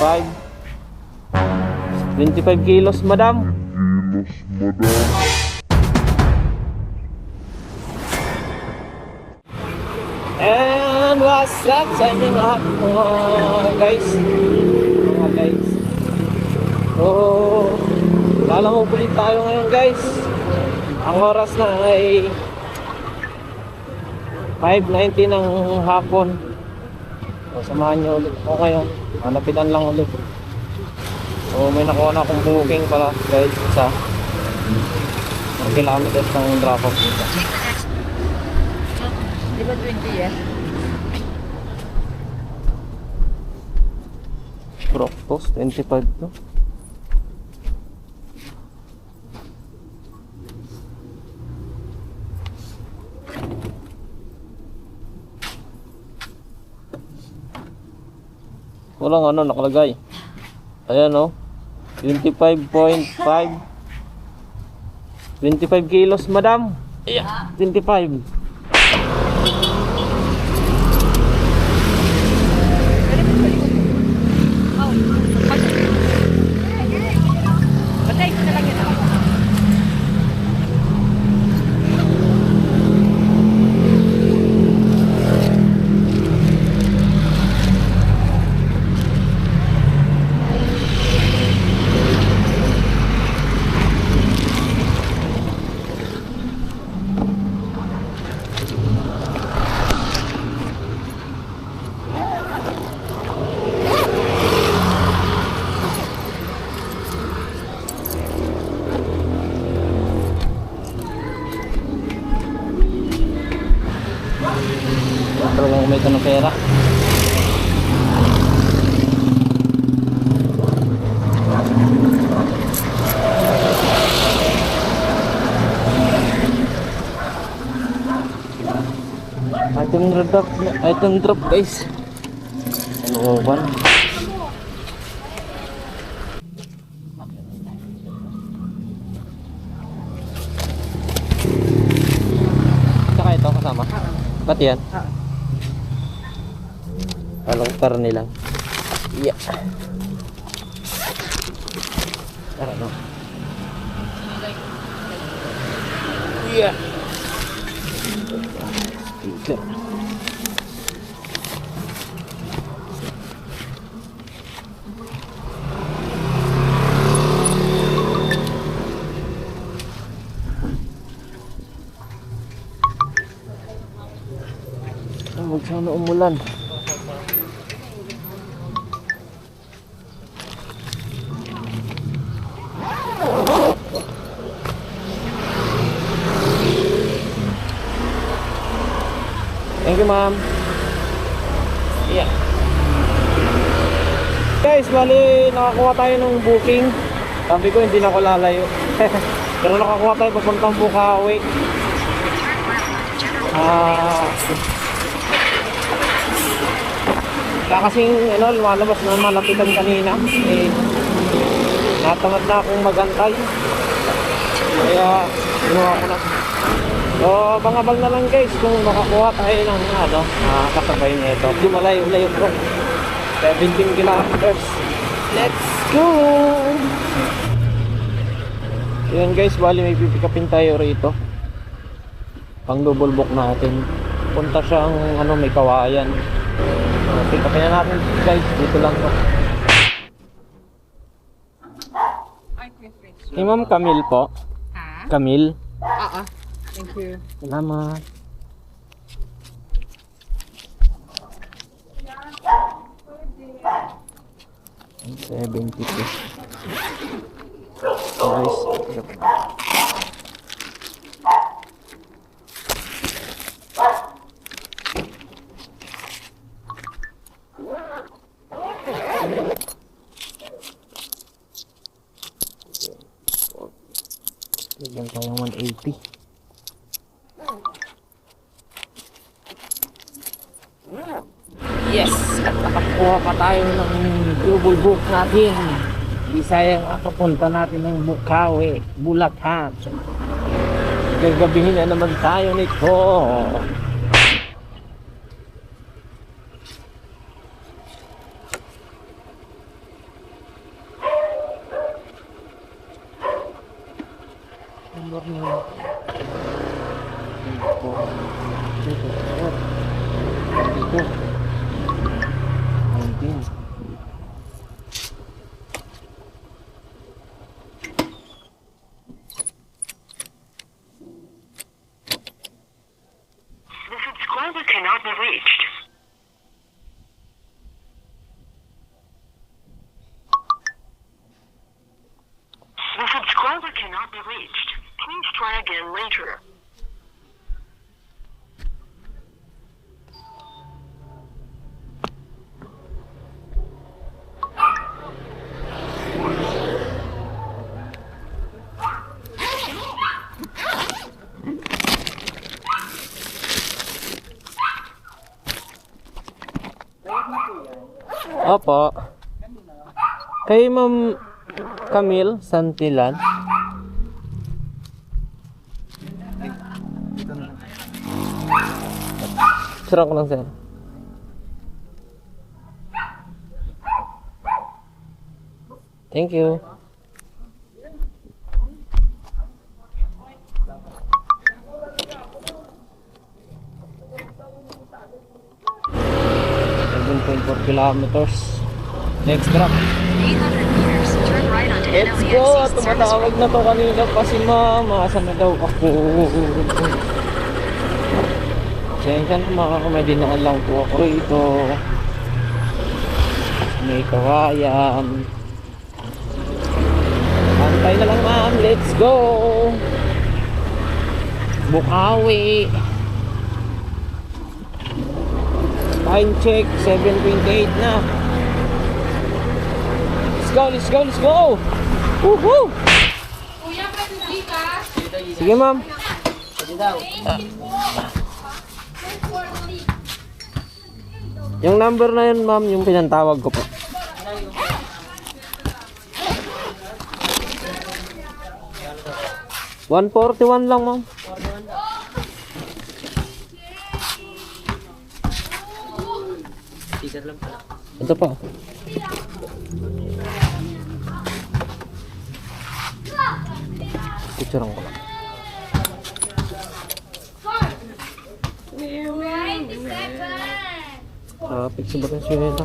25 kilos, madam. And what's up sa inyo lahat mga guys? Mga guys. So, lalangoy tayo ngayon guys. Ang oras na ay 5.90 ng hapon. So, samahan niyo ulit ako ngayon. Hanapitan lang ulit. So, may nakuha na akong booking pala guys sa 1 kilometers ng drop off dito. Di ba 20 yan? Proctos, 25 to. Walang ano nakalagay. Ayan oh. 25.5 25 kilos, madam. Yeah, 25. Ka ng pera. Item drop, item drop guys. Ano ba? Ito. Ba't yan? Walang karne lang. Yeah. Tara no. Yeah. Speaker. Huwag sana umulan. You, ma'am. Yeah. Guys, bali nakakuha tayo ng booking. Sabi ko hindi na ako lalayo. Pero nakakuha tayo papuntang Bukawi. Ah. Kaya kasing ano, lumalabas na malapitan kanina. Eh, natamad na akong magantay. Kaya, ginawa ko na. So, abang-abang na lang guys kung makakuha tayo ng ano, uh, kasabay nito. Di malayo-layo bro. 17 kilometers. Let's go! Yan guys, bali may pipikapin tayo rito. Pang double book natin. Punta siyang ano, may kawayan. Uh, pikapin na natin guys, dito lang to. Ay, Chris Rich. Hey ma'am, Camille po. Ha? Camille. Oo. Thank you. Salamat. Seventy two. Guys, Bigyan tayo 180. nakakuha pa tayo ng double book natin. Bisaya ang papunta natin ng Bukawi, Bulacan. Gagabihin na naman tayo nito. Number nyo. Dito. Dito. Dito. Dito. Opo. Kay Ma'am Camille Santilan. Sira ko lang, sir. Thank you. Kilometers. Next drop. 800 meters, turn right onto Let's go! Tumatawag na to kanina pa si mama. Asan na daw ako? Sensya na mga may dinaan lang po ako rito. May kawayan. Antay na lang ma'am. Let's go! Bukawi. Time check. 7.28 na. Let's go, let's go, let's go! Woohoo! Sige, ma'am. Yung number na yun, ma'am, yung pinantawag ko po. One forty one lang, ma'am. Ito pa. Picturean ko lang. Traffic sa Valenzuela.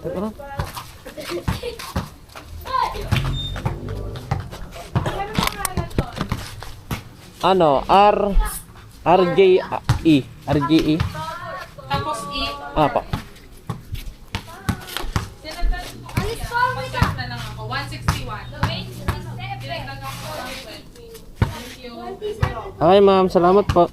Teka lang. Ano? R... RJE. RJE. Tapos i, Ah, pa. You. Ay, ma'am. Salamat po.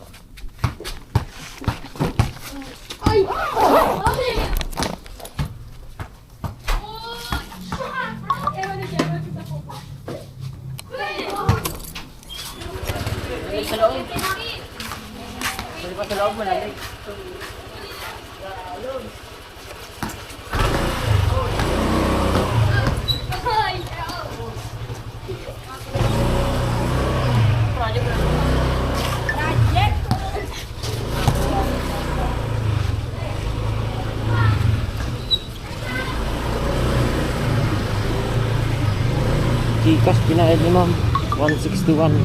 Gcash pinayad ni ma'am. 161.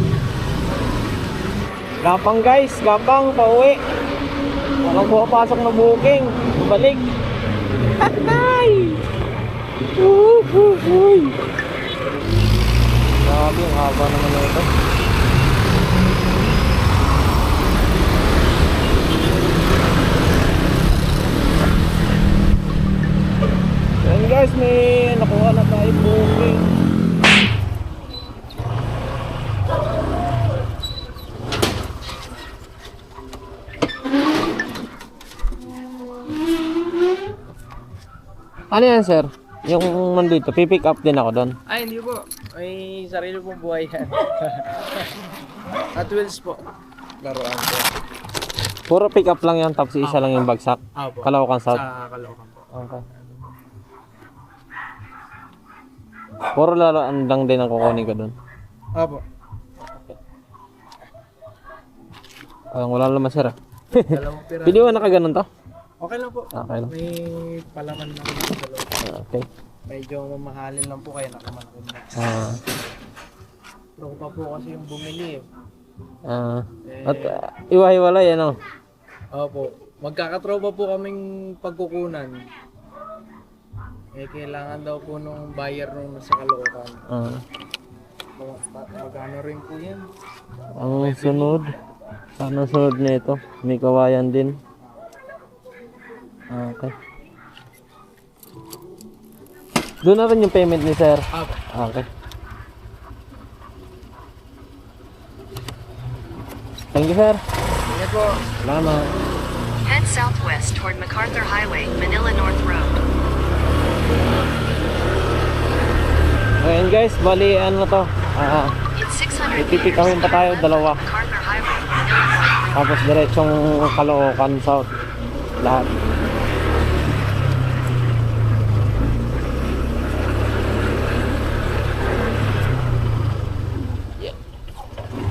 Gapang guys, gapang pauwi. Walang pumapasok na booking. Balik. Ay! Uhuhuy! Grabe, ang haba naman na ito. Guys, may nakuha na tayo booking. Ano yan, sir? Yung nandito, pipick up din ako doon. Ay, hindi po. May sarili pong buhay yan. At wheels po. Laruan po. Puro pick up lang yan, tapos isa lang yung bagsak. Apo. Caloocan South. Sa Caloocan po. Okay. Puro laruan lang din ang kukunin ko doon. Apo. Ay, wala naman, sir. ah. Dalawang pira. Pili mo nakaganon to? Okay lang po. Okay lang. May palaman lang po sa loob. Okay. Medyo mamahalin lang po kayo nakaman po na. Ah, Tropa po kasi yung bumili eh. Ah, Eh, at uh, iwahiwalay ano? Opo. Magkakatropa po kaming pagkukunan. Eh, kailangan daw po nung buyer nung nasa Caloocan. Ah, Mag- mag- Magkano rin po yan? ang sunod. Ano sunod nito? May kawayan din. Okay. Doon na rin yung payment ni sir. Apo. Okay. Thank you, sir. Ingat po. Salamat. Head southwest toward MacArthur Highway, Manila North Road. Ayan guys, bali ano to. Ah, In 600 Ipipick meters, kawin pa tayo, dalawa. MacArthur Highway, Manila North Road. tapos diretsong Caloocan South. Lahat.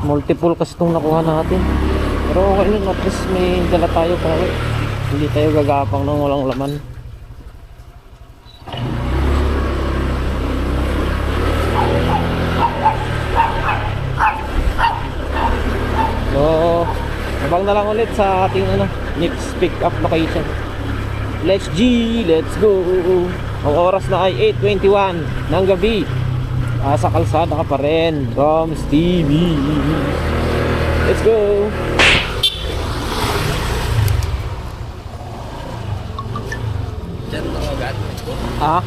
Multiple kasi itong nakuha natin. Pero okay nun, at least may dala tayo pa Hindi tayo gagapang ng walang laman. So, abang na lang ulit sa ating ano, next pick up location. Let's G, let's go. Ang oras na ay 8.21 ng gabi. Ah, sa kalsada ka pa rin. From Stevie. Let's go. Ah,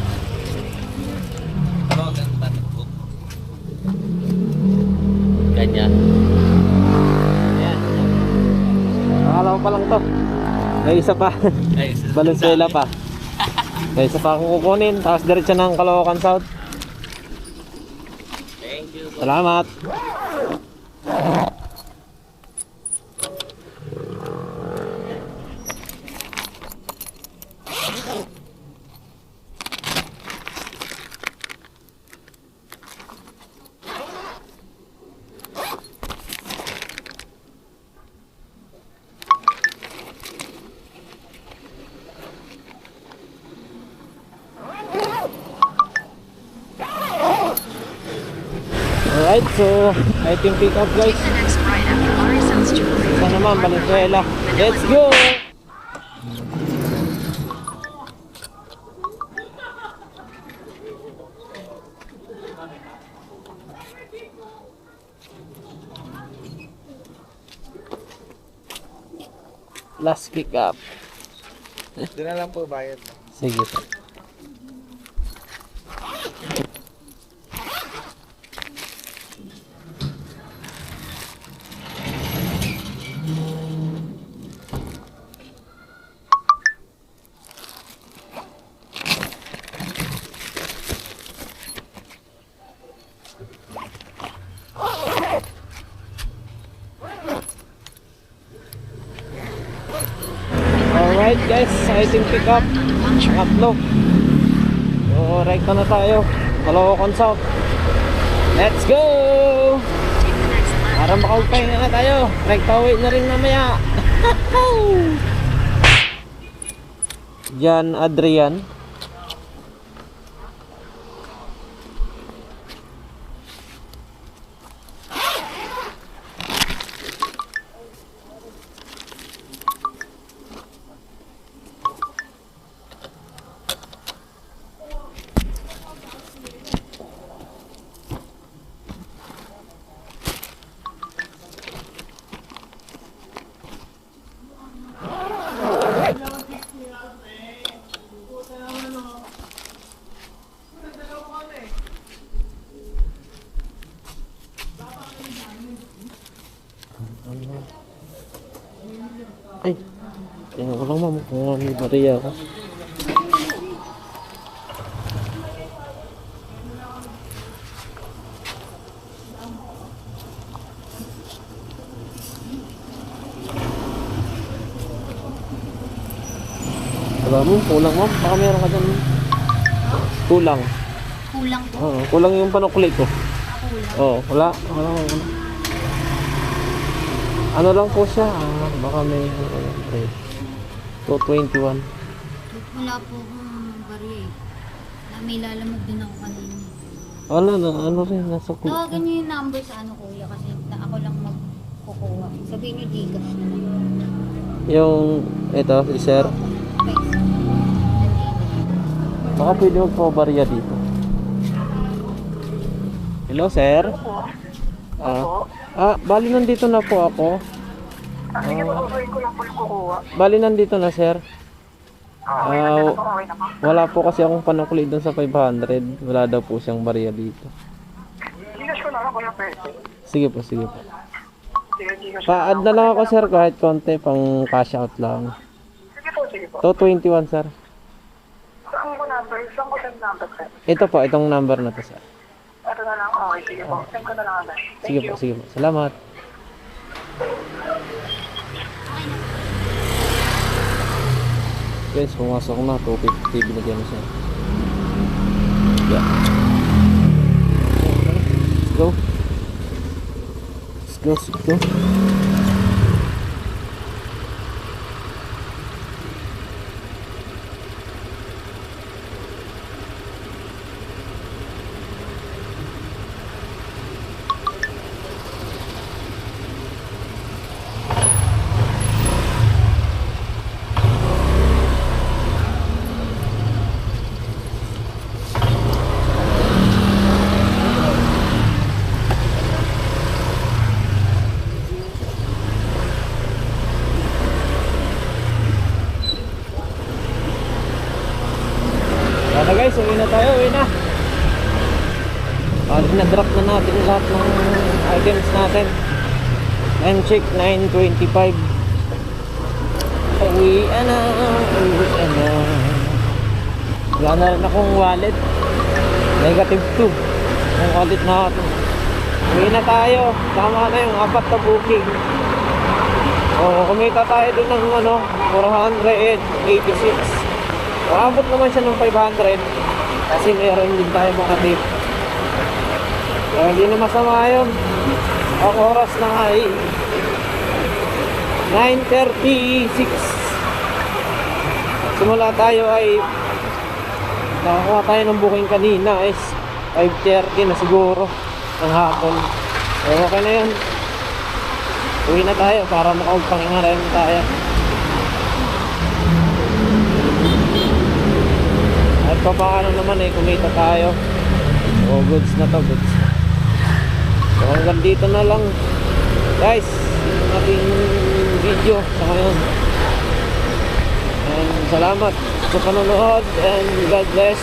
ganyan. Ayan. Akala ko pa lang to. May isa pa. Ay, Valenzuela pa. May isa pa akong kukunin. Tapos diretso ng Caloocan South. Salamat. So item pick up guys. Ito naman. Highway, Let's go! Last pick up. Doon na lang po bayad. Sige po. Guys, item pick up. Tatlo. So, rekta na tayo. Caloocan South. Let's go! Para makaugpahinga na tayo. Rekta uwi na rin mamaya. Jan Adrian. Ay, tingnan kung may bariya ako. Wala mo, kulang mo. Baka meron ka dyan. Kulang. Kulang po. Oo, kulang yung panukli ko. Kulang. Oo, wala. Wala, wala. Ano lang po siya? Ah, baka may... Okay. 221. Wala po akong barya eh. Na may lalamog din ako kanina. Ano na, ano rin, nasa ku- Tawagan niyo yung number sa ano kuya kasi na ako lang magkukuha. Sabihin niyo Gcash na lang. Yung, ito, si sir. Baka pwede magpabarya dito. Hello, sir? Ah, ah, bali nandito na po ako. Sige po, okay ko lang po yung kukuha. Bali nandito na, sir. Ah, Okay na po. wala po kasi akong panukli doon sa 500. Wala daw po siyang barya dito. Gigas ko na lang kuya pwede. Sige po, sige po. Sige, gigas. Pa-add na lang ako, sir, kahit konti pang cash out lang. Sige po, sige po. To 21, sir. Saan ko number? Saan ko send number sir? Ito po, itong number na to, sir. Ito na lang. Okay, sige po. Send ko na lang agad. Thank Sige you. po, sige po. Salamat. Guys, pumasok na. 250 binigyan mo siya. Yeah. Let's go. Let's go, let's go. Ano guys, uwi na tayo, uwi na. Balik na drop na natin lahat ng items natin. Time check 9.25. Uwi na, uwi na. Wala na rin akong wallet. Negative 2. Ang wallet natin. Uwi na tayo. Tama na yung apat na booking. O, kumita tayo dun ng ano, 486. Maabot naman siya ng 500 kasi meron din tayo mga tip. Kaya hindi na masama yun. Ang oras na ay 9.36. Simula tayo ay nakakuha tayo ng booking kanina is 5.30 na siguro ng hapon. So okay na yun. Uwi na tayo para makaugpahinga rin tayo. At pa paano naman eh, kumita tayo. So, goods na to, goods. So, hanggang dito na lang. Guys, video sa ngayon. And salamat sa panonood and God bless.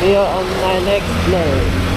See you on my next vlog.